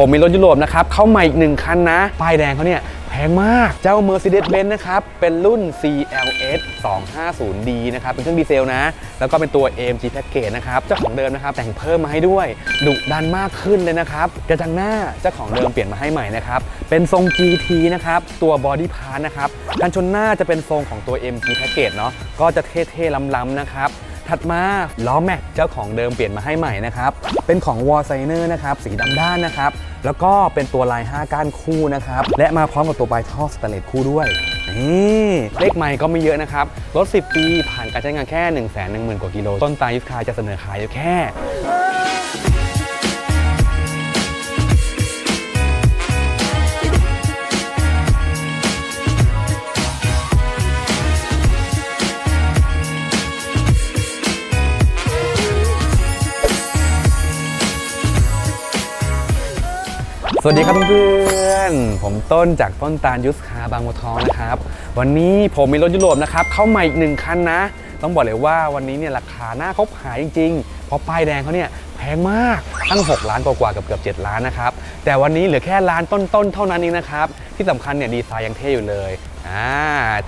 ผมมีรถยุโรปนะครับ เข้ามาอีกหนึ่งคันนะ ป้ายแดงเขาเนี่ยแพงมาก เจ้า Mercedes-Benz นะครับ เป็นรุ่น CLS 250D นะครับ เป็นเครื่องดีเซลนะ แล้วก็เป็นตัว AMG Package นะครับ เจ้าของเดิมนะครับ แต่งเพิ่มมาให้ด้วย ดุดันมากขึ้นเลยนะครับ กระจังหน้าเจ้าของเดิมเปลี่ยนมาให้ใหม่นะครับ เป็นทรง GT นะครับ ตัว Body Part นะครับ กันชนหน้าจะเป็นทรงของตัว AMG Package เนาะ ก็จะเท่ๆล้ำๆนะครับ ถัดมาล้อแม็กเจ้าของเดิมเปลี่ยนมาให้ใหม่นะครับ เป็นของวอลไซเนอร์นะครับสีดำด้านนะครับ แล้วก็เป็นตัวลาย 5 ก้านคู่นะครับ และมาพร้อมกับตัวบายท่อสแตนเลสคู่ด้วยนี่เลขใหม่ก็ไม่เยอะนะครับ รถ 10 ปีผ่านการใช้งานแค่ 1 1 0 0 0 0 กว่ากิโล ต้นตายุทธคาจะเสนอขายอยู่แค่ วัสดีครับเพื่อนๆ ผมต้นจากต้นตาลยุทธคาบางบัวทองนะครับ วันนี้ผมมีรถยุโรปนะครับ เข้ามาอีกหนึ่งคันนะ ต้องบอกเลยว่าวันนี้เนี่ยราคาหน้าคบหายจริงๆ เพราะป้ายแดงเขาเนี่ยแพงมากตั้ง 6 ล้านกว่าๆเกือบเกือบ 7 ล้านนะครับ แต่วันนี้เหลือแค่ล้านต้นๆ เท่านั้นเองนะครับ ที่สำคัญเนี่ยดีไซน์ยังเท่อยู่เลยอ่า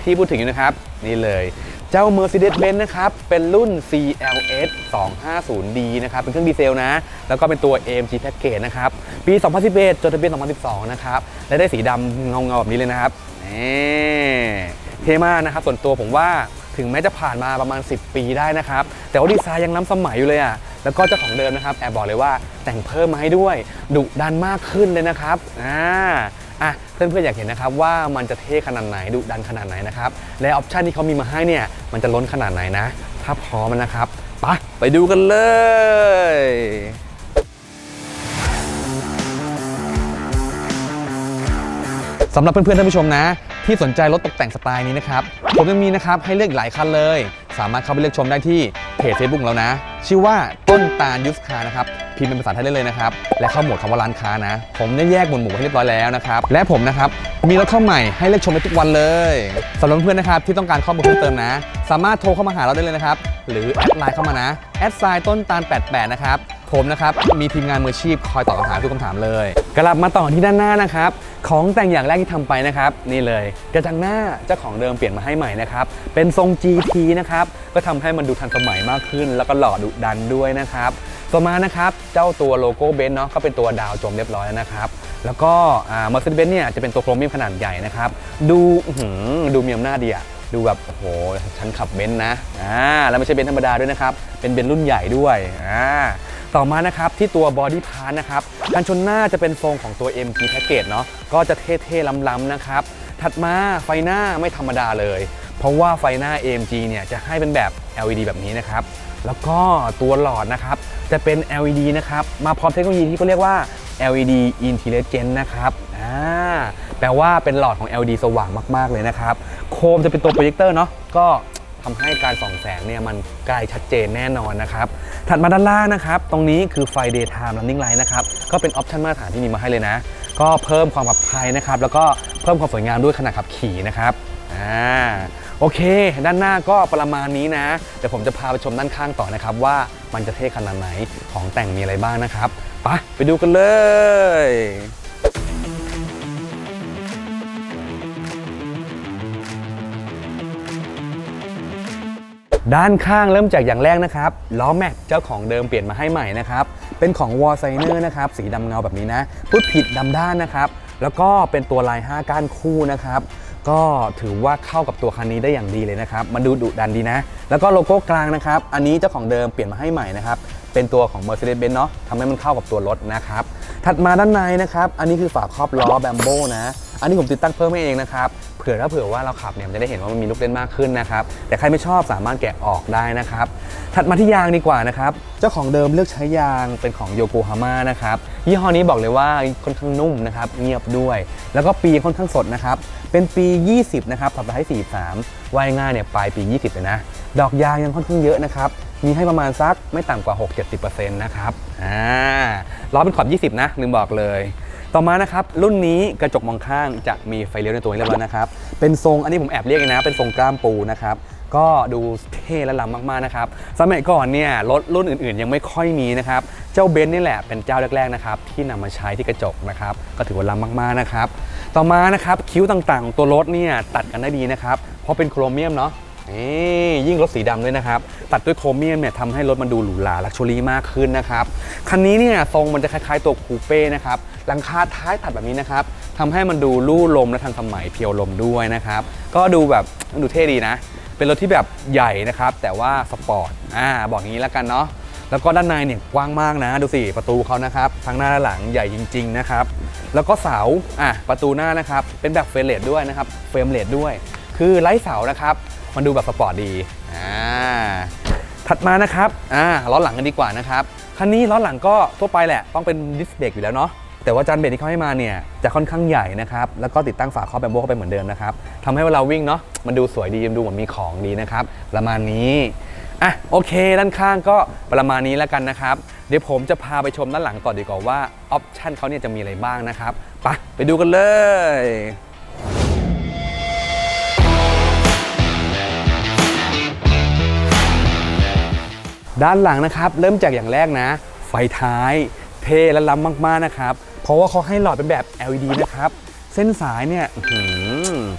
ที่พูดถึงอยู่นะครับ นี่เลย เจ้า Mercedes-Benz นะครับ เป็นรุ่น CLS 250D นะครับ เป็นเครื่องดีเซลนะ แล้วก็เป็นตัว AMG Package นะครับ ปี 2011 จดทะเบียน 2012 นะครับ และได้สีดำเงาๆแบบนี้เลยนะครับนี่เท่มากนะครับ ส่วนตัวผมว่าถึงแม้จะผ่านมาประมาณ 10 ปีได้นะครับ แต่ว่าดีไซน์ยังล้ำสมัยอยู่เลยอะ แล้วก็เจ้าของเดิมนะครับ แอบบอกเลยว่าแต่งเพิ่มมาให้ด้วย ดุดันมากขึ้นเลยนะครับ อ่า อะเพื่อนๆอยากเห็นนะครับว่ามันจะเท่ขนาดไหนดุดันขนาดไหนนะครับและออปชันที่เขามีมาให้เนี่ยมันจะล้นขนาดไหนนะ ถ้าพร้อมนะครับไปไปดูกันเลยสำหรับเพื่อนๆท่านผู้ชมนะ ที่สนใจรถตกแต่งสไตล์นี้นะครับผมยังมีนะครับให้เลือกหลายคันเลย สามารถเข้าไปเลือกชมได้ที่ เพจ Facebook แล้วนะ ชื่อว่าต้นตาลยุสคานะครับพิมพ์เป็นภาษาไทยได้เลยนะครับและเข้าหมวดคำว่าร้านค้านะ ผมได้แยกหมวดหมู่ให้เรียบร้อยแล้วนะครับและผมนะครับมีรถเข้าใหม่ให้เลือกชมได้ทุกวันเลยสำหรับเพื่อนนะครับที่ต้องการข้อมูลเพิ่มเติมนะ สามารถโทรเข้ามาหาเราได้เลยนะครับหรือแอดไลน์เข้ามานะแอดไซน์ต้นตาล88นะครับ ผมนะครับ มีทีมงานมืออาชีพคอยตอบคำถามทุกคำถามเลย กลับมาต่อที่ด้านหน้านะครับ ของแต่งอย่างแรกที่ทำไปนะครับ นี่เลย กระจังหน้าเจ้าของเดิมเปลี่ยนมาให้ใหม่นะครับ เป็นทรง GT นะครับ ก็ทำให้มันดูทันสมัยมากขึ้น แล้วก็หล่อดุดันด้วยนะครับต่อมานะครับเจ้าตัวโลโก้เบนซ์เนาะก็เป็นตัวดาวจมเรียบร้อยแล้วนะครับ แล้วก็มาร์เซเดสเบนซ์เนี่ยจะเป็นตัวโครเมียมขนาดใหญ่นะครับ ดูหือดูมีอำนาจดีอะดูแบบโอ้โหฉันขับเบนซ์นะอ่าแล้วไม่ใช่เบนซ์ธรรมดาด้วยนะครับ เป็นเบนซ์รุ่นใหญ่ด้วยอ่า ต่อมานะครับที่ตัวบอดี้พาร์ทนะครับกันชนหน้าจะเป็นทรงของตัว MG Package เนาะก็จะเท่ๆล้ำๆนะครับ ถัดมาไฟหน้าไม่ธรรมดาเลย เพราะว่าไฟหน้า AMG เนี่ยจะให้เป็นแบบ LED แบบนี้นะครับ แล้วก็ตัวหลอดนะครับจะเป็น LED นะครับมาพร้อมเทคโนโลยีที่เขาเรียกว่า LED Intelligent นะครับอ่าแปลว่าเป็นหลอดของ LED สว่างมากๆเลยนะครับ โคมจะเป็นตัวโปรเจคเตอร์เนาะก็ ทำให้การส่องแสงเนี่ยมันใกล้ชัดเจนแน่นอนนะครับ ถัดมาด้านล่างนะครับ ตรงนี้คือไฟ daytime running light นะครับ ก็เป็นออปชันมาตรฐานที่มีมาให้เลยนะ ก็เพิ่มความปลอดภัยนะครับ แล้วก็เพิ่มความสวยงามด้วยขณะขับขี่นะครับ อ่า โอเค ด้านหน้าก็ประมาณนี้นะ เดี๋ยวผมจะพาไปชมด้านข้างต่อนะครับ ว่ามันจะเท่ขนาดไหน ของแต่งมีอะไรบ้างนะครับ ไป ไปดูกันเลย ด้านข้างเริ่มจากอย่างแรกนะครับล้อแม็กเจ้าของเดิมเปลี่ยนมาให้ใหม่นะครับเป็นของวอลไซเนอร์นะครับสีดำเงาแบบนี้นะพูดผิดดำด้านนะครับแล้วก็เป็นตัวลาย 5 ก้านคู่นะครับก็ถือว่าเข้ากับตัวคันนี้ได้อย่างดีเลยนะครับ มันดูดุดันดีนะ แล้วก็โลโก้กลางนะครับ อันนี้เจ้าของเดิมเปลี่ยนมาให้ใหม่นะครับ เป็นตัวของ Mercedes-Benz เนาะทำให้มันเข้ากับตัวรถนะครับ ถัดมาด้านในนะครับ อันนี้คือฝาครอบล้อแบมโบนะ อันนี้ผมติดตั้งเพิ่มให้เองนะครับ เผื่อถ้าเผื่อว่าเราขับเนี่ยมันจะได้เห็นว่ามันมีลูกเล่นมากขึ้นนะครับ แต่ใครไม่ชอบสามารถแกะออกได้นะครับ ถัดมาที่ยางดีกว่านะครับ เจ้าของเดิมเลือกใช้ยางเป็นของโยโกฮาม่านะครับ ยี่ห้อนี้บอกเลยว่าค่อนข้างนุ่มนะครับ เงียบด้วย แล้วก็ปีค่อนข้างสดนะครับ เป็นปี 20 นะครับถัดไปให้43ว่ายง่ายเนี่ยปลายปี 20เลยนะ ดอกยางยังค่อนข้างเยอะนะครับ มีให้ประมาณสักไม่ต่ำกว่า 6-70%นะครับอ่าล้อเป็นขอบ 20 นะ ลืมบอกเลย ต่อมานะครับ รุ่นนี้กระจกมองข้างจะมีไฟเลี้ยวในตัวนี้เรียบร้อยนะครับ เป็นทรงอันนี้ผมแอบเรียกนะ เป็นทรงกล้ามปูนะครับก็ดูเท่และล้ำมาก ๆ นะครับ สมัยก่อนเนี่ยรถรุ่นอื่นๆ ยังไม่ค่อยมีนะครับ เจ้าเบนซ์นี่แหละเป็นเจ้าแรก ๆ นะครับ ที่นำมาใช้ที่กระจกนะครับ ก็ถือว่าล้ำมาก ๆ นะครับ ต่อมานะครับ คิ้วต่างๆ ของตัวรถเนี่ยตัดกันได้ดีนะครับ เพราะเป็นโครเมียมเนาะ นี่ยิ่งรถสีดำด้วยนะครับ ตัดด้วยโครเมียมเนี่ยทำให้รถมันดูหรูหราลักชัวรี่มากขึ้นนะครับ คันนี้เนี่ยทรงมันจะคล้าย ๆ ตัวคูเป้นะครับหลังคาท้ายตัดแบบนี้นะครับทำให้มันดูลู่ลมและทันสมัยเพียวลมด้วยนะครับ ก็ดูแบบดูเท่ดีนะ เป็นรถที่แบบใหญ่นะครับแต่ว่าสปอร์ตอ่าบอกอย่างนี้แล้วกันเนาะแล้วก็ด้านในเนี่ยกว้างมากนะ ดูสิประตูเขานะครับทั้งหน้าและหลังใหญ่จริง ๆนะครับ แล้วก็เสาอะประตูหน้านะครับเป็นแบบเฟรมเลดด้วยนะครับเฟรมเลดด้วย คือไร้เสานะครับ มันดูแบบสปอร์ตดีอ่าถัดมานะครับอ่าล้อหลังกันดีกว่านะครับคันนี้ล้อหลังก็ทั่วไปแหละต้องเป็นดิสเบรกอยู่แล้วเนาะแต่ว่าจานเบรกที่เขาให้มาเนี่ยจะค่อนข้างใหญ่นะครับแล้วก็ติดตั้งฝาครอบแบมโบเข้าไปเหมือนเดิมนะครับทำให้เวลาวิ่งเนาะมันดูสวยดีมันดูเหมือนมีของดีนะครับประมาณนี้อะโอเค ด้านข้างก็ประมาณนี้แล้วกันนะครับ เดี๋ยวผมจะพาไปชมด้านหลังต่อดีกว่าว่าออปชันเขาเนี่ยจะมีอะไรบ้างนะครับไปไปดูกันเลย ด้านหลังนะครับเริ่มจากอย่างแรกนะ ไฟท้าย เท่และล้ำมากๆนะครับ เพราะว่าเขาให้หลอดเป็นแบบ LED นะครับเส้นสายเนี่ย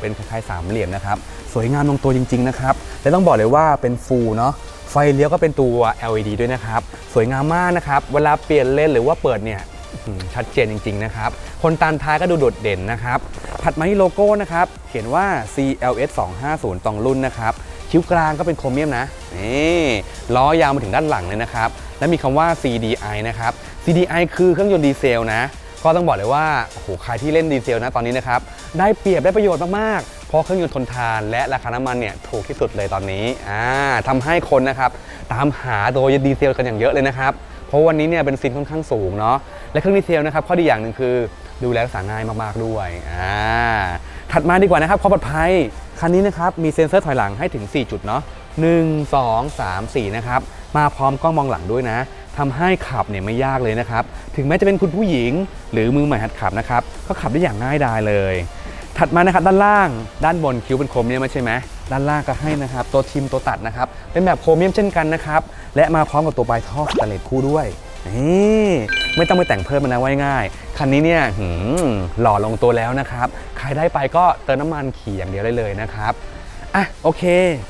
เป็นคล้ายๆสามเหลี่ยมนะครับ สวยงามลงตัวจริง ๆ นะครับ และต้องบอกเลยว่าเป็นฟูลเนาะไฟเลี้ยวก็เป็นตัว LED ด้วยนะครับ สวยงามมากนะครับ เวลาเปลี่ยนเลนหรือว่าเปิดเนี่ยชัดเจนจริง ๆ นะครับ คนตามท้ายก็ดูโดดเด่นนะครับ ถัดมาที่โลโก้นะครับ เขียนว่า CLS 250ตรงรุ่นนะครับ คิ้วกลางก็เป็นโครเมียมนะ นี่ล้อยาวมาถึงด้านหลังเลยนะครับ และมีคำว่า CDI นะครับ CDI คือเครื่องยนต์ดีเซลนะก็ต้องบอกเลยว่าโอ้โหใครที่เล่นดีเซลนะตอนนี้นะครับได้เปรียบได้ประโยชน์มากๆเพราะเครื่องยนต์ทนทานและราคาน้ำมันเนี่ยถูกที่สุดเลยตอนนี้อ่าทำให้คนนะครับตามหาตัวดีเซลกันอย่างเยอะเลยนะครับเพราะวันนี้เนี่ยเป็นซินค่อนข้างสูงเนาะและเครื่องดีเซลนะครับข้อดีอย่างหนึ่งคือดูแลรักษาง่ายมากๆด้วยอ่าถัดมาดีกว่านะครับความปลอดภัยคันนี้นะครับมีเซ็นเซอร์ถอยหลังให้ถึง 4 จุดเนาะ 1 2 3 4 นะครับ มาพร้อมกล้องมองหลังด้วยนะทำให้ขับเนี่ยไม่ยากเลยนะครับ ถึงแม้จะเป็นคุณผู้หญิง หรือมือใหม่หัดขับนะครับ ก็ขับได้อย่างง่ายดายเลย ถัดมานะครับด้านล่าง ด้านบนคิ้วเป็นโครเมียมไม่ใช่ไหมด้านล่างก็ให้นะครับ ตัวทิมตัวตัดนะครับ เป็นแบบโครเมียมเช่นกันนะครับ และมาพร้อมกับตัวใบท่อสแตนเลสคู่ด้วยนี่ไม่ต้องไปแต่งเพิ่มนะไว้ง่าย คันนี้เนี่ยหืมหล่อลงตัวแล้วนะครับ ใครได้ไปก็เติมน้ำมันขี่อย่างเดียวได้เลยนะครับ อะโอเค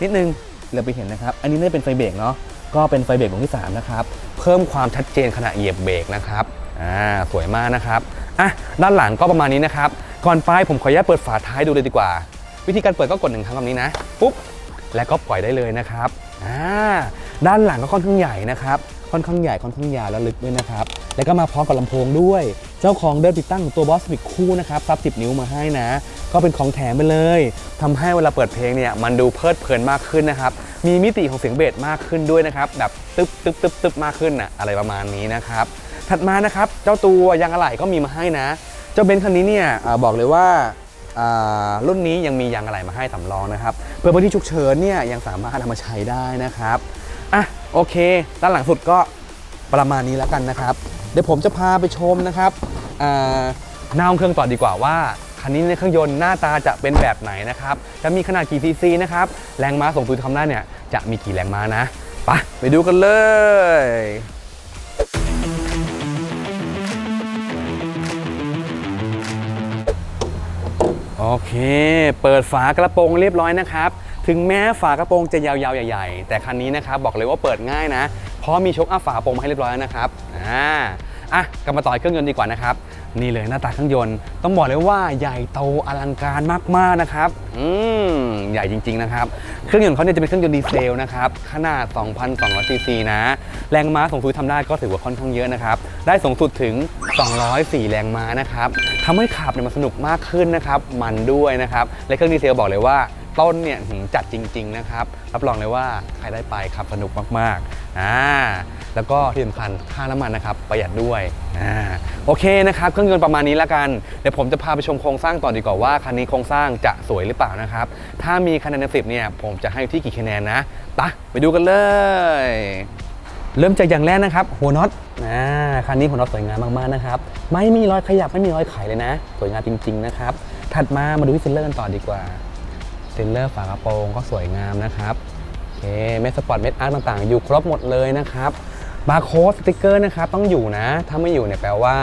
นิดนึง เราไปเห็นนะครับ อันนี้ไม่ได้เป็นไฟเบรกเนาะก็เป็นไฟเบรกวงที่3นะครับเพิ่มความชัดเจนขณะเหยียบเบรกนะครับอ่าสวยมากนะครับอะด้านหลังก็ประมาณนี้นะครับก่อนไปผมขออนุญาตเปิดฝาท้ายดูเลยดีกว่า วิธีการเปิดก็กดหนึ่งครั้งแบบนี้นะปุ๊บแล้วก็ปล่อยได้เลยนะครับอ่าด้านหลังก็ค่อนข้างใหญ่นะครับค่อนข้างใหญ่ค่อนข้างยาวและลึกด้วยนะครับ แล้วก็มาพร้อมกับลำโพงด้วย เจ้าของเดิมติดตั้งตัวบอสบิกคู่นะครับซับ 10 นิ้วมาให้นะ ก็เป็นของแถมไปเลยทำให้เวลาเปิดเพลงเนี่ยมันดูเพลิดเพลินมากขึ้นนะครับ มีมิติของเสียงเบสมากขึ้นด้วยนะครับ แบบตึ๊บตึ๊บตึ๊บตึ๊บมากขึ้นนะอะไรประมาณนี้นะครับ ถัดมานะครับเจ้าตัวยางอะไหล่ก็มีมาให้นะ เจ้าเบนซ์คันนี้เนี่ยอบอกเลยว่ารุ่นนี้ยังมียางอะไหล่มาให้สำรองนะครับ เพื่อบางที่ฉุกเฉินเนี่ยยังสามารถนำมาใช้ได้นะครับอะโอเค ด้านหลังสุดก็ประมาณนี้แล้วกันนะครับ เดี๋ยวผมจะพาไปชมนะครับหน้าห้องเครื่องต่อดีกว่าว่า คันนี้ในเครื่องยนต์หน้าตาจะเป็นแบบไหนนะครับ จะมีขนาดกี่ซีซีนะครับ แรงม้าส่งตัวทำได้เนี่ย จะมีกี่แรงม้านะไปไปดูกันเลยโอเค เปิดฝากระโปรงเรียบร้อยนะครับ ถึงแม้ฝากระโปรงจะยาวๆใหญ่ๆ แต่คันนี้นะครับบอกเลยว่าเปิดง่ายนะ เพราะมีชกอัพฝากระโปรงมาให้เรียบร้อยแล้วนะครับ อ่า อะกลับมาต่อเครื่องยนต์ดีกว่านะครับ นี่เลยหน้าตาเครื่องยนต์ ต้องบอกเลยว่าใหญ่โตอลังการมากๆนะครับ อืมใหญ่จริงๆนะครับ เครื่องยนต์เขาเนี่ยจะเป็นเครื่องยนต์ดีเซลนะครับ ขนาด 2,200ซีซีนะ แรงม้าสูงสุดทำได้ก็ถือว่าค่อนข้างเยอะนะครับ ได้สูงสุดถึง 204 แรงม้านะครับทำให้ขับเนี่ยมันสนุกมากขึ้นนะครับ มันด้วยนะครับ และเครื่องดีเซลบอกเลยว่าต้นเนี่ยหืมจัดจริง ๆ นะครับ รับรองเลยว่าใครได้ไปขับสนุกมากๆอ่า แล้วก็ที่สำคัญค่าน้ำมันนะครับประหยัดด้วยอ่าโอเคนะครับเครื่องยนต์ประมาณนี้แล้วกันเดี๋ยวผมจะพาไปชมโครงสร้างต่อดีกว่าว่าคันนี้โครงสร้างจะสวยหรือเปล่านะครับถ้ามีคะแนนเต็มสิบเนี่ยผมจะให้ที่กี่คะแนนนะไปะไปดูกันเลย เริ่มจากอย่างแรกนะครับ หัวน็อตอ่าคันนี้หัวน็อตสวยงามมากๆนะครับไม่มีรอยขยับไม่มีรอยไขเลยนะ สวยงามจริง ๆนะครับถัดมามาดูที่เซนเลอร์กันต่อดีกว่าเซนเลอร์ฝากระโปรงก็สวยงามนะครับเคเมสสปอร์ตเมสอาร์ตต่างๆ อยู่ครบหมดเลยนะครับ บาร์โค้ดสติกเกอร์นะครับต้องอยู่นะ ถ้าไม่อยู่เนี่ยแปลว่า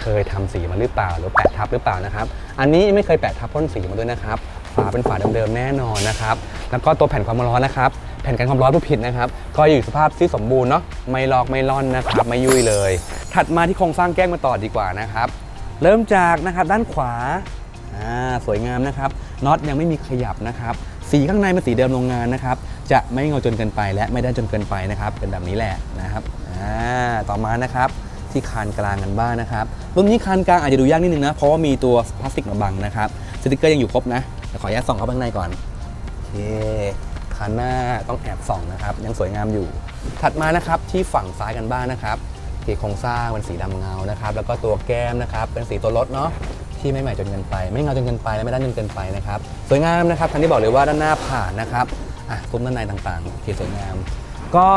เคยทำสีมาหรือเปล่า หรือแปะทับหรือเปล่านะครับ อันนี้ไม่เคยแปะทับพ่นสีมาด้วยนะครับฝาเป็นฝาเดิมๆแน่นอนนะครับแล้วก็ตัวแผ่นความร้อนนะครับแผ่นกันความร้อนผู้ผิดนะครับก็อยู่สภาพที่สมบูรณ์เนาะไม่ลอกไม่ล่อนนะครับไม่ยุ่ยเลย ถัดมาที่โครงสร้างแก้งมาต่อดีกว่านะครับเริ่มจากนะครับด้านขวาสวยงามนะครับน็อตยังไม่มีขยับนะครับ สีข้างในเป็นสีเดิมโรงงานนะครับ จะไม่เงาจนเกินไปและไม่ด้านจนเกินไปนะครับ เป็นแบบนี้แหละนะครับต่อมานะครับที่คานกลางกันบ้างนะครับรุ่นนี้คานกลางอาจจะดูยากนิดนึงนะเพราะว่ามีตัวพลาสติกมาบังนะครับสติกเกอร์ยังอยู่ครบนะเดี๋ยวขออนุญาตส่องเข้าข้างในก่อนโอเคคานหน้าต้องแอบส่องนะครับ ยังสวยงามอยู่ ถัดมานะครับที่ฝั่งซ้ายกันบ้างนะครับที่โครงสร้างเป็นสีดำเงานะครับ แล้วก็ตัวแก้มนะครับ เป็นสีตัวรถเนาะ ที่ไม่ใหม่จนเกินไป ไม่เงาจนเกินไปและไม่ด้านจนเกินไปนะครับสวยงามนะครับคันที่บอกเลยว่าด้านหน้าผ่านนะครับอะซุ้มด้านในต่างๆโอเคสวยงาม ก็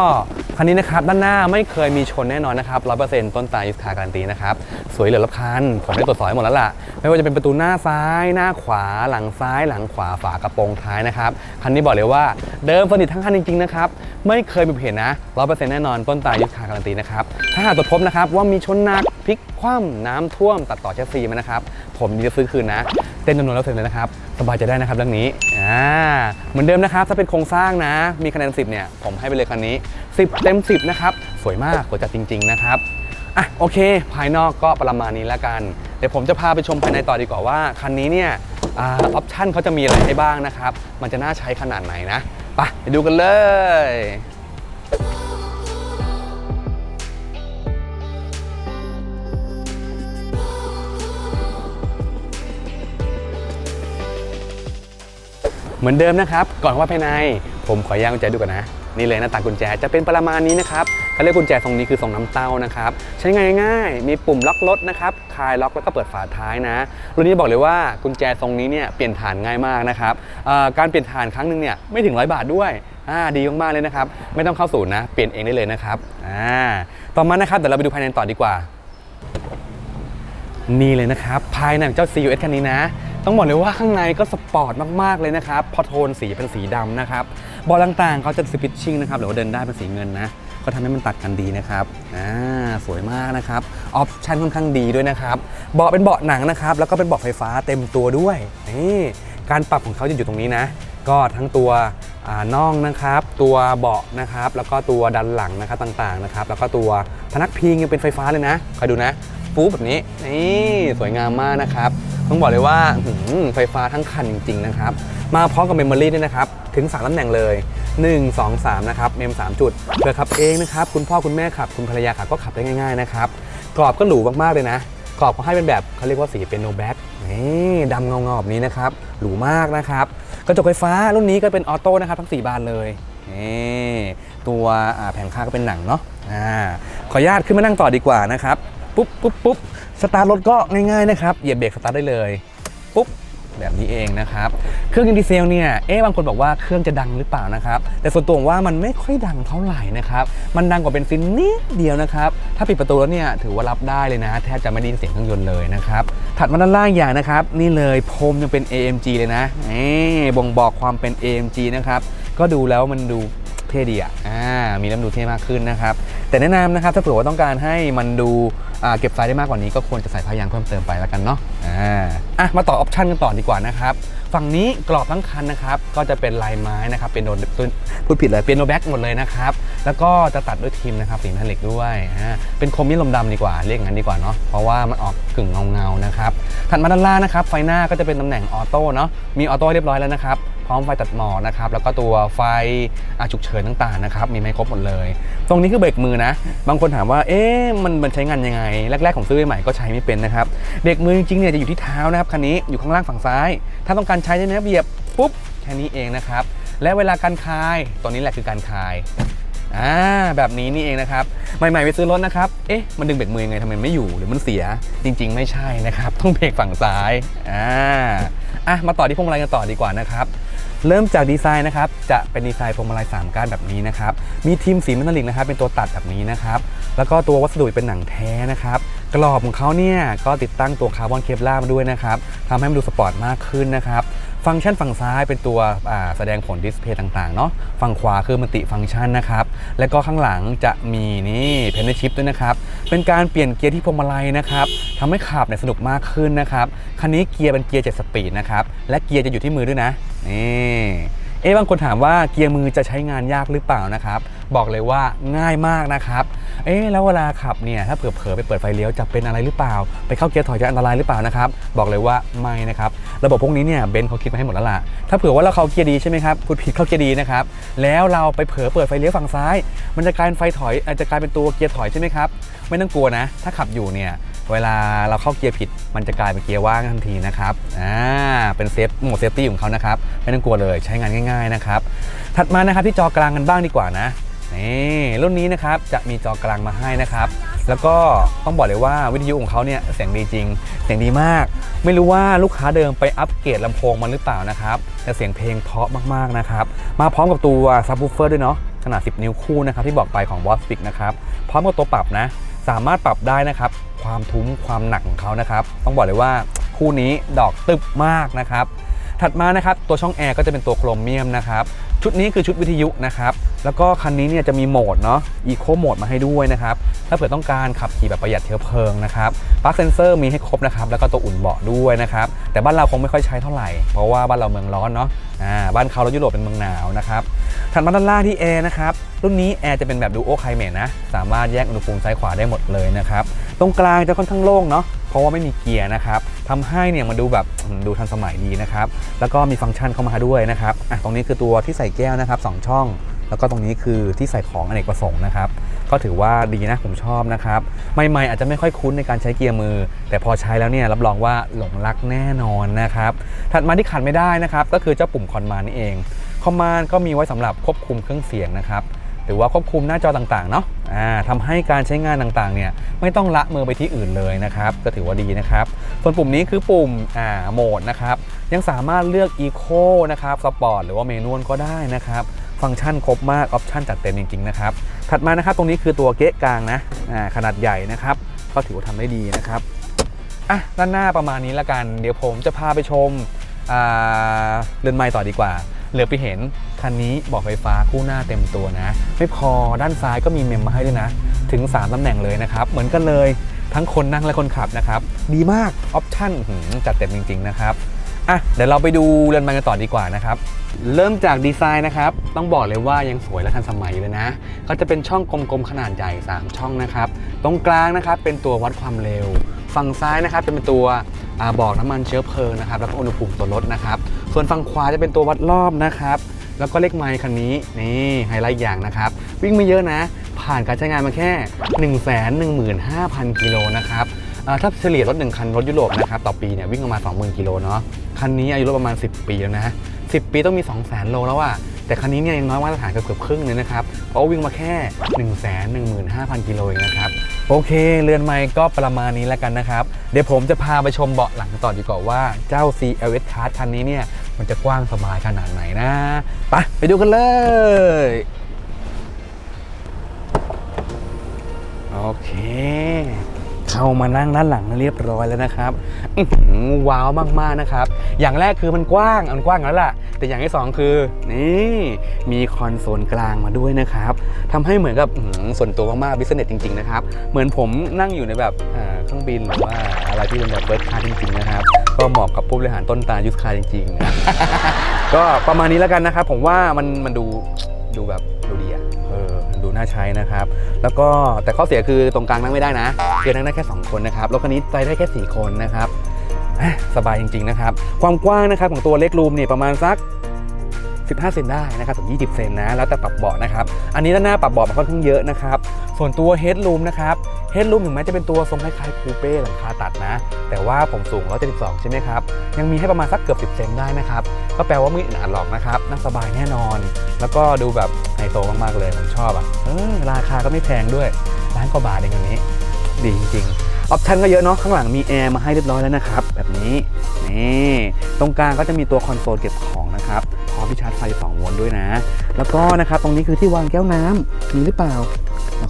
คันนี้นะครับด้านหน้าไม่เคยมีชนแน่นอนนะครับร้อยเปอร์เซ็นต์ต้นตายุทธาการันตีนะครับสวยเหลือรอบคันผมได้ตรวจสอบให้หมดแล้วล่ะ ไม่ว่าจะเป็นประตูหน้าซ้าย หน้าขวา หลังซ้าย หลังขวาฝากระโปรงท้ายนะครับคันนี้บอกเลยว่าเดิมสนิททั้งคันจริงๆนะครับไม่เคยมีเหตุนะร้อยเปอร์เซ็นต์แน่นอนต้นตายุทธาการันตีนะครับถ้าหากตรวจพบนะครับว่ามีชนหนักพลิกคว่ำน้ำท่วมตัดต่อแชสซีมานะครับ ผมยินดีจะซื้อคืนนะ เต้นจำนวนแล้วเสร็จเลยนะครับ สบายใจได้นะครับเรื่องนี้อ่าเหมือนเดิมนะครับ ถ้าเป็นโครงสร้างนะ มีคะแนน 10 เนี่ย ผมให้ไปเลยคันนี้ 10 เต็ม 10 นะครับ สวยมากสวยจัดจริง ๆ นะครับอะโอเค ภายนอกก็ประมาณนี้แล้วกัน เดี๋ยวผมจะพาไปชมภายในต่อดีกว่าว่าคันนี้เนี่ยออปชั่นเขาจะมีอะไรให้บ้างนะครับ มันจะน่าใช้ขนาดไหนนะไปไปดูกันเลย เหมือนเดิมนะครับ ก่อนเข้าภายใน ผมขอแยกกุญแจดูก่อนนะ นี่เลยหน้าตากุญแจจะเป็นประมาณนี้นะครับเขาเรียกกุญแจทรงนี้คือทรงน้ำเต้านะครับ ใช้งานง่ายมีปุ่มล็อกรถนะครับคลายล็อกแล้วก็เปิดฝาท้ายนะ รุ่นนี้บอกเลยว่ากุญแจทรงนี้เนี่ยเปลี่ยนฐานง่ายมากนะครับการเปลี่ยนฐานครั้งหนึ่งเนี่ยไม่ถึงร้อยบาทด้วยอ่าดีมากๆเลยนะครับ ไม่ต้องเข้าศูนย์นะ เปลี่ยนเองได้เลยนะครับอ่าต่อมานะครับเดี๋ยวเราไปดูภายในต่อดีกว่า นี่เลยนะครับ ภายในของเจ้า CUS คันนี้นะ ต้องบอกเลยว่าข้างในก็สปอร์ตมากๆเลยนะครับ พอโทนสีเป็นสีดำนะครับเบาะต่างๆเขาจะสปิชชิ่งนะครับหรือว่าเดินได้เป็นสีเงินนะ ก็ทำให้มันตัดกันดีนะครับอ่าสวยมากนะครับออปชั่นค่อนข้างดีด้วยนะครับเบาะเป็นเบาะหนังนะครับ แล้วก็เป็นเบาะไฟฟ้าเต็มตัวด้วยนี่การปรับของเขาจะอยู่ตรงนี้นะ ก็ทั้งตัวน่องนะครับ ตัวเบาะนะครับ แล้วก็ตัวดันหลังนะครับต่างๆนะครับ แล้วก็ตัวพนักพิงยังเป็นไฟฟ้าเลยนะคอยดูนะ ฟูแบบนี้นี่สวยงามมากนะครับ ต้องบอกเลยว่าไฟฟ้าทั้งคันจริง ๆ นะครับ มาพร้อมกับเมมโมรี่ด้วยนะครับ ถึง3ตำแหน่งเลย 1 2 3 นะครับ เมม 3 จุดเพื่อขับเองนะครับ คุณพ่อคุณแม่ขับ คุณภรรยาขับก็ขับได้ง่ายๆนะครับ กรอบก็หรูมากๆเลยนะ กรอบเขาให้เป็นแบบเขาเรียกว่าสีเป็นโนแบ็กนี่ดำเงาๆแบบนี้นะครับหรูมากนะครับกระจกไฟฟ้ารุ่นนี้ก็เป็นออโต้นะครับทั้ง 4 บานเลยนี่ตัวแผงข้างก็เป็นหนังเนาะอ่าขออนุญาตขึ้นมานั่งต่อดีกว่านะครับ ปุ๊บปุ๊บปุ๊บสตาร์ทรถก็ง่ายๆนะครับเหยียบเบรกสตาร์ทได้เลยปุ๊บแบบนี้เองนะครับ เครื่องยนต์ดีเซลเนี่ย เอ๊ะบางคนบอกว่าเครื่องจะดังหรือเปล่านะครับ แต่ส่วนตัวผมว่ามันไม่ค่อยดังเท่าไหร่นะครับ มันดังกว่าเบนซินนิดเดียวนะครับ ถ้าปิดประตูแล้วเนี่ยถือว่ารับได้เลยนะ แทบจะไม่ได้ยินเสียงเครื่องยนต์เลยนะครับ ถัดมาด้านล่างอย่างนะครับ นี่เลยพรมยังเป็น AMG เลยนะนี่บ่งบอกความเป็น AMG นะครับ ก็ดูแล้วมันดูเท่ดีอะอ่ามีน้ำดูเท่มากขึ้นนะครับ แต่แนะนำนะครับถ้าเผื่อว่าต้องการให้มันดูเก็บไฟได้มากกว่านี้ก็ควรจะใส่ผ้ายางเพิ่มเติมไปแล้วกันเนาะอ่าอะมาต่อออปชันกันต่อดีกว่านะครับฝั่งนี้กรอบทั้งคันนะครับก็จะเป็นลายไม้นะครับเป็นโดนพูดผิดเลยเป็นโนแบ็กหมดเลยนะครับแล้วก็จะตัดด้วยทิมนะครับสีแม่เหล็กด้วยอ่าเป็นคมมิลมดำดีกว่าเรียกงั้นดีกว่าเนาะเพราะว่ามันออกกึ่งเงาเงานะครับถัดมาด้านล่างนะครับไฟหน้าก็จะเป็นตำแหน่งออโต้เนาะมีออโต้เรียบร้อยแล้วนะครับ ร้อมไฟตัดหมอกนะครับแล้วก็ตัวไฟฉุกเฉินต่างๆนะครับมีไม่ครบหมดเลย ตรงนี้คือเบรกมือนะ บางคนถามว่าเอ๊ะมันมันใช้งานยังไง แรก ๆ ของซื้อใหม่ก็ใช้ไม่เป็นนะครับเบรกมือจริงๆเนี่ยจะอยู่ที่เท้านะครับคันนี้อยู่ข้างล่างฝั่งซ้าย ถ้าต้องการใช้ใช่ไหมครับเหยียบปุ๊บแค่นี้เองนะครับและเวลาการคลายตัวนี้แหละคือการคลาย อ่าแบบนี้นี่เองนะครับ ใหม่ๆไปซื้อรถนะครับ เอ๊ะ มันดึงเบรกมือยังไงทำไมไม่อยู่หรือมันเสีย จริง ๆ ไม่ใช่นะครับ ต้องเบรกฝั่งซ้าย อ่า อะ มาต่อที่พวงมาลัยกันต่อดีกว่านะครับ เริ่มจากดีไซน์นะครับ จะเป็นดีไซน์พวงมาลัย3ก้านแบบนี้นะครับ มีทีมสีมทัลลิกนะครับ เป็นตัวตัดแบบนี้นะครับ แล้วก็ตัววัสดุเป็นหนังแท้นะครับ กรอบของเขาเนี่ย ก็ติดตั้งตัวคาร์บอนเคปลามาด้วยนะครับทำให้มันดูสปอร์ตมากขึ้นนะครับ ฟังก์ชันฝั่งซ้ายเป็นตัวแสดงผลดิสเพย์ต่างๆเนาะฝั่งขวาคือมัลติฟังก์ชันนะครับ แล้วก็ข้างหลังจะมีนี่เพนชิพด้วยนะครับ เป็นการเปลี่ยนเกียร์ที่พวงมาลัยนะครับทำให้ขับเนี่ยสนุกมากขึ้นนะครับ คันนี้เกียร์เป็นเกียร์ 7 สปีดนะครับ และเกียร์จะอยู่ที่มือด้วยนะ นี่เอ๊ะบางคนถามว่าเกียร์มือจะใช้งานยากหรือเปล่านะครับ บอกเลยว่าง่ายมากนะครับ เอ๊ะแล้วเวลาขับเนี่ยถ้าเผลอๆไปเปิดไฟเลี้ยวจะเป็นอะไรหรือเปล่า ไปเข้าเกียร์ถอยจะอันตรายหรือเปล่านะครับบอกเลยว่าไม่นะครับระบบพวกนี้เนี่ยเบนซ์เขาคิดมาให้หมดแล้วล่ะถ้าเผื่อว่าเราเข้าเกียร์ดีใช่ไหมครับพูดผิดเข้าเกียร์ดีนะครับแล้วเราไปเผลอเปิดไฟเลี้ยวฝั่งซ้าย มันจะกลายเป็นไฟถอยอาจจะกลายเป็นตัวเกียร์ถอยใช่ไหมครับไม่ต้องกลัวนะ ถ้าขับอยู่เนี่ยเวลาเราเข้าเกียร์ผิด มันจะกลายเป็นเกียร์ว่างทันทีนะครับอ่าเป็นเซฟโหมดเซฟตี้ของเขานะครับไม่ต้องกลัวเลยใช้งานง่าย ๆนะครับถัดมานะครับที่จอกลางกันบ้างดีกว่านะ นี่รุ่นนี้นะครับจะมีจอกลางมาให้นะครับ แล้วก็ต้องบอกเลยว่าวิทยุของเขาเนี่ยเสียงดีจริง เสียงดีมาก ไม่รู้ว่าลูกค้าเดิมไปอัปเกรดลำโพงมันหรือเปล่านะครับแต่เสียงเพลงเพราะมากๆนะครับ มาพร้อมกับตัวซับ w ูเฟอร์ด้วยเนาะขนาด 10 นิ้วคู่นะครับที่บอกไปของ b o s p i c นะครับพร้อมกับตัวปรับนะ สามารถปรับได้นะครับ ความทุ้มความหนักของเขานะครับ ต้องบอกเลยว่าคู่นี้ดอกตึบมากนะครับถัดมานะครับตัวช่องแอร์ก็จะเป็นตัวโครเมียมนะครับ ชุดนี้คือชุดวิทยุนะครับ แล้วก็คันนี้เนี่ยจะมีโหมดเนาะอีโคโหมดมาให้ด้วยนะครับ ถ้าเผื่อต้องการขับขี่แบบประหยัดเชื้อเพลิงนะครับปลั๊กเซนเซอร์มีให้ครบนะครับ แล้วก็ตัวอุ่นเบาะด้วยนะครับ แต่บ้านเราคงไม่ค่อยใช้เท่าไหร่ เพราะว่าบ้านเราเมืองร้อนเนาะอ่าบ้านเขาแล้วยุโรปเป็นเมืองหนาวนะครับถัดมาด้านล่างที่แอร์นะครับ รุ่นนี้แอร์จะเป็นแบบดูโอไคลเมทนะ สามารถแยกอุณหภูมิซ้ายขวาได้หมดเลยนะครับ ตรงกลางจะค่อนข้างโล่งเนาะเพราะว่าไม่มีเกียร์นะครับทำให้เนี่ยมันดูแบบดูทันสมัยดีนะครับ แล้วก็มีฟังก์ชันเข้ามาด้วยนะครับอะตรงนี้คือตัวที่ใส่แก้วนะครับสองช่อง แล้วก็ตรงนี้คือที่ใส่ของอเนกประสงค์นะครับ ก็ถือว่าดีนะผมชอบนะครับใหม่ๆอาจจะไม่ค่อยคุ้นในการใช้เกียร์มือ แต่พอใช้แล้วเนี่ยรับรองว่าหลงรักแน่นอนนะครับถัดมาที่ขาดไม่ได้นะครับก็คือเจ้าปุ่มคอนมานนี่เองคอมมานก็มีไว้สำหรับควบคุมเครื่องเสียงนะครับ รือว่าควบคุมหน้าจอต่างๆเนาะทำให้การใช้งานต่างๆเนี่ยไม่ต้องละมือไปที่อื่นเลยนะครับก็ถือว่าดีนะครับ ส่วนปุ่มนี้คือปุ่มโหมดนะครับยังสามารถเลือก Eco นะครับ Sport หรือว่าเมนวลก็ได้นะครับฟังก์ชันครบมากออปชันจัดเต็มจริงๆนะครับถัดมานะครับตรงนี้คือตัวเก๊ะกลางนะขนาดใหญ่นะครับก็ถือว่าทำได้ดีนะครับอะด้านหน้าประมาณนี้ละกัน เดี๋ยวผมจะพาไปชมเรือนไม้ต่อดีกว่าเหลือไปเห็น คันนี้บอกไฟฟ้าคู่หน้าเต็มตัวนะ ไม่พอด้านซ้ายก็มีเมมมาให้ด้วยนะ ถึง 3ตำแหน่งเลยนะครับ เหมือนกันเลยทั้งคนนั่งและคนขับนะครับ ดีมากออปชั่นจัดเต็มจริง ๆ นะครับอะเดี๋ยวเราไปดูเรือนไม้กันต่อดีกว่านะครับ เริ่มจากดีไซน์นะครับ ต้องบอกเลยว่ายังสวยและทันสมัยเลยนะ ก็จะเป็นช่องกลมๆขนาดใหญ่ 3 ช่องนะครับ ตรงกลางนะครับเป็นตัววัดความเร็ว ฝั่งซ้ายนะครับเป็นตัวอ่าบอกน้ำมันเชื้อเพลิงนะครับ แล้วก็อุณหภูมิตัวรถนะครับ ส่วนฝั่งขวาจะเป็นตัววัดรอบนะครับ แล้วก็เลขไมล์คันนี้นี่ไฮไลท์อย่างนะครับ วิ่งไม่เยอะนะ ผ่านการใช้งานมาแค่ 1 1 5 0 0 0 กิโลนะครับถ้าเฉลี่ยรถ 1 คัน รถยุโรปนะครับต่อปีเนี่ยวิ่งประมาณ 20,000 กิโลเนาะคันนี้อายุรถประมาณ 10 ปีแล้วนะ10 ปีต้องมี 2 0 0 0 0 0 โลแล้วอะแต่คันนี้เนี่ยยังน้อยมาตรฐานเกือบครึ่งเลยนะครับ เพราะว่าวิ่งมาแค่ 1 1 5 0 0 0 กิโลเองนะครับ โอเค เรือนไม้ก็ประมาณนี้แล้วกันนะครับ เดี๋ยวผมจะพาไปชมเบาะหลังต่อดีกว่าว่าเจ้า CLS Card คันนี้เนี่ย มันจะกว้างสบายขนาดไหนนะไปไปดูกันเลยโอเค เข้ามานั่งด้านหลังเรียบร้อยแล้วนะครับว้าวมากๆนะครับ อย่างแรกคือมันกว้างมันกว้างแล้วล่ะ แต่อย่างที่สองคือนี่มีคอนโซลกลางมาด้วยนะครับทำให้เหมือนกับส่วนตัวมากๆบิสเนสจริงๆนะครับ เหมือนผมนั่งอยู่ในแบบเครื่องบินหรือว่าอะไรที่เป็นแบบเบิร์ดคาร์จริงๆนะครับก็เหมาะกับผู้บริหารต้นตาลยุทธคาจริงๆ ก็ประมาณนี้แล้วกันนะครับ ผมว่ามันมันดูดูแบบดูดี น่าใช้นะครับ แล้วก็แต่ข้อเสียคือตรงกลางนั่งไม่ได้นะคือนั่งได้แค่ 2 คนนะครับรถคันนี้ไปได้แค่ 4 คนนะครับสบายจริงๆนะครับ ความกว้างนะครับของตัวเล็กรูมเนี่ยประมาณสัก 15 เซนได้นะครับถึง 20 เซนนะ แล้วแต่ปรับเบาะนะครับ อันนี้ด้านหน้าปรับเบาะมันค่อนข้างเยอะนะครับ ส่วนตัวเฮดรูมนะครับเฮดรูมถึงแม้จะเป็นตัวทรงคล้ายๆคูเป้หลังคาตัดนะ แต่ว่าผมสูง 172 ใช่ไหมครับ ยังมีให้ประมาณสักเกือบ 10 เซนได้นะครับ ก็แปลว่าไม่อึดอัดหรอกนะครับ นั่งสบายแน่นอน แล้วก็ดูแบบไฮโซมากๆเลยผมชอบอะเออราคาก็ไม่แพงด้วยล้านกว่าบาทเองอันนี้ ดีจริงๆออปชันก็เยอะเนาะข้างหลังมีแอร์มาให้เรียบร้อยแล้วนะครับ แบบนี้นี่ตรงกลางก็จะมีตัวคอนโซลเก็บของ ที่ชาร์จไฟ2โวลต์ด้วยนะ แล้วก็นะครับตรงนี้คือที่วางแก้วน้ำมีหรือเปล่า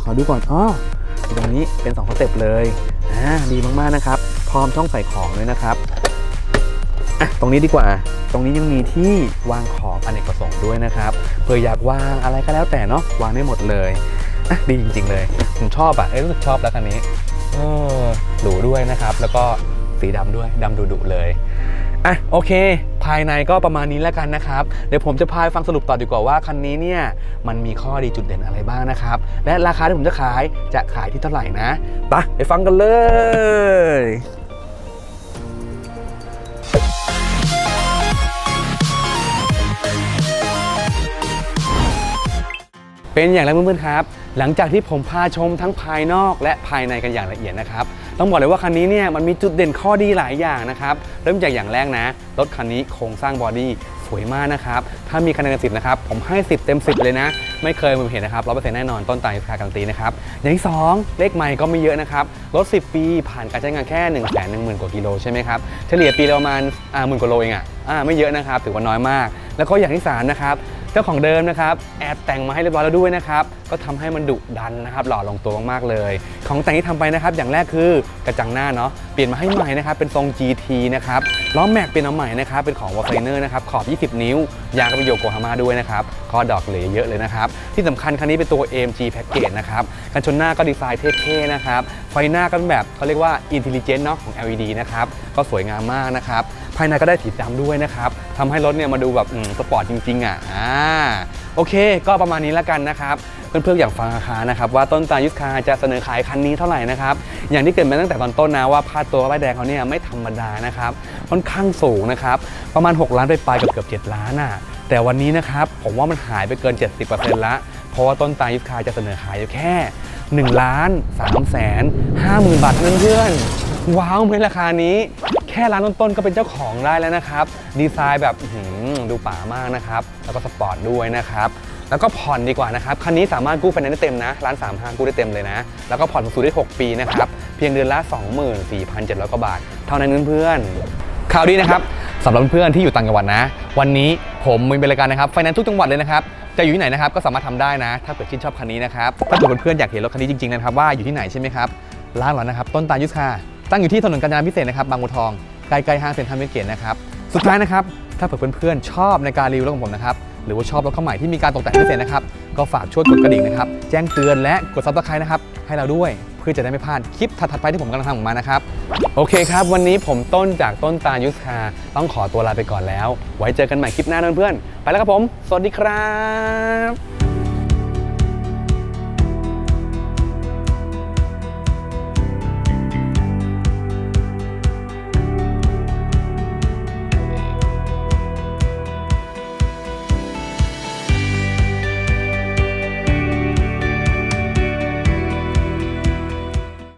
เขอดูก่อนอ๋อตรงนี้เป็น2สเต็ปเลยอ่าดีมากๆนะครับ พร้อมช่องใส่ของด้วยนะครับอะตรงนี้ดีกว่า ตรงนี้ยังมีที่วางของอเนกประสงค์ด้วยนะครับเผื่ออยากวางอะไรก็แล้วแต่เนาะวางได้หมดเลยอะดีจริง ๆ เลยผมชอบอะเอ้ยรู้สึกชอบแล้วคันนี้เออหรูด้วยนะครับ แล้วก็สีดำด้วยดำดุๆเลย อะโอเค ภายในก็ประมาณนี้แล้วกันนะครับ เดี๋ยวผมจะพาไปฟังสรุปต่อดีกว่าว่าคันนี้เนี่ยมันมีข้อดีจุดเด่นอะไรบ้างนะครับ และราคาที่ผมจะขายจะขายที่เท่าไหร่นะไปะไปฟังกันเลยเป็นอย่างไรเพื่อนๆครับ หลังจากที่ผมพาชมทั้งภายนอกและภายในกันอย่างละเอียดนะครับ ต้องบอกเลยว่าคันนี้เนี่ยมันมีจุดเด่นข้อดีหลายอย่างนะครับ เริ่มจากอย่างแรกนะ รถคันนี้โครงสร้างบอดี้สวยมากนะครับ ถ้ามีคะแนนสิบนะครับ ผมให้ 10 เต็ม 10 เลยนะ ไม่เคยผมเห็นนะครับร้อยเปอร์เซ็นต์แน่นอนต้นตายราคาการันตีนะครับ อย่างที่ 2 เลขไม่ก็ไม่เยอะนะครับ รถ 10 ปีผ่านการใช้งานแค่1 1 0 0 0 0กว่ากิโลใช่ไหมครับ เฉลี่ยปีละประมาณอ่าหมื่นกว่าโลเองอะอ่าไม่เยอะนะครับถือว่าน้อยมาก แล้วก็อย่างที่สามนะครับ เจ้าของเดิมนะครับแอบแต่งมาให้เรียบร้อยแล้วด้วยนะครับก็ทำให้มันดุดันนะครับ หล่อลงตัวมากๆเลย ของแต่งที่ทำไปนะครับ อย่างแรกคือกระจังหน้าเนาะเปลี่ยนมาให้ใหม่นะครับเป็นทรง GT นะครับล้อแม็กเป็นเอาใหม่นะครับเป็นของวอลไฟเนอร์นะครับขอบ 20 นิ้ว ยางก็เป็นโยโกฮาม่าด้วยนะครับข้อดอกเหลยเยอะเลยนะครับ ที่สำคัญคันนี้เป็นตัว AMG Package นะครับกันชนหน้าก็ดีไซน์เท่ๆนะครับไฟหน้าก็เป็นแบบเขาเรียกว่า Intelligent เนาะของ LED นะครับก็สวยงามมากนะครับายในก็ได้สีดำด้วยนะครับทำให้รถเนี่ยมาดูแบบสปอร์ตจริงๆอะอ่าโอเค ก็ประมาณนี้แล้วกันนะครับเพื่อนๆอยากฟังราคานะครับว่าต้นตายุทธคาจะเสนอขายคันนี้เท่าไหร่นะครับอย่างที่เกิดมาตั้งแต่ตอนต้นนะว่าค่าตัวป้ายแดงเขาเนี่ยไม่ธรรมดานะครับค่อนข้างสูงนะครับประมาณ 6 ล้านไปปลายเกือบเกือบ7ล้านอะแต่วันนี้นะครับผมว่ามันหายไปเกิน 70%ละเพราะว่าต้นตายุทธคาจะเสนอขายอยู่แค่1ล้าน3แสน5หมื่นบาทเท่านั้นเพื่อนว้าวไหมราคานี้ แค่ร้านต้นๆก็เป็นเจ้าของได้แล้วนะครับ ดีไซน์แบบดูป่ามากนะครับ แล้วก็สปอร์ตด้วยนะครับ แล้วก็ผ่อนดีกว่านะครับ คันนี้สามารถกู้ไฟแนนซ์ได้เต็มนะ ร้าน3 5กู้ได้เต็มเลยนะ แล้วก็ผ่อนสูงได้ 6 ปีนะครับ เพียงเดือนละ 24,700กว่าบาท เท่านั้นเพื่อนๆข่าวดีนะครับสำหรับเพื่อนๆที่อยู่ต่างจังหวัดนะ วันนี้ผมมีบริการนะครับไฟแนนซ์ทุกจังหวัดเลยนะครับจะอยู่ที่ไหนนะครับก็สามารถทำได้นะ ถ้าเกิดชื่นชอบคันนี้นะครับถ้าเกิดเพื่อนๆอยากเห็นรถคันนี้จริงๆนะครับว่าอยู่ที่ไหนใช่ไหมครับร้านเรานะครับต้นตาลยุทธคา ตั้งอยู่ที่ถนนกาญจนาพิเศษนะครับบางบัวทองใกล้ๆห้างเซ็นทรัลเวสเกตนะครับสุดท้ายนะครับถ้าเผื่อเพื่อนๆชอบในการรีวิวรถของผมนะครับหรือว่าชอบรถเข้าใหม่ที่มีการตกแต่งพิเศษนะครับก็ฝากช่วยกดกระดิ่งนะครับแจ้งเตือนและกดซับสไครต์นะครับให้เราด้วยเพื่อจะได้ไม่พลาดคลิปถัดๆไปที่ผมกำลังทำออกมานะครับโอเคครับวันนี้ผมต้นจากต้นตาลยุทธาต้องขอตัวลาไปก่อนแล้ว ไว้เจอกันใหม่คลิปหน้าเพื่อนๆไปแล้วครับผม สวัสดีครับ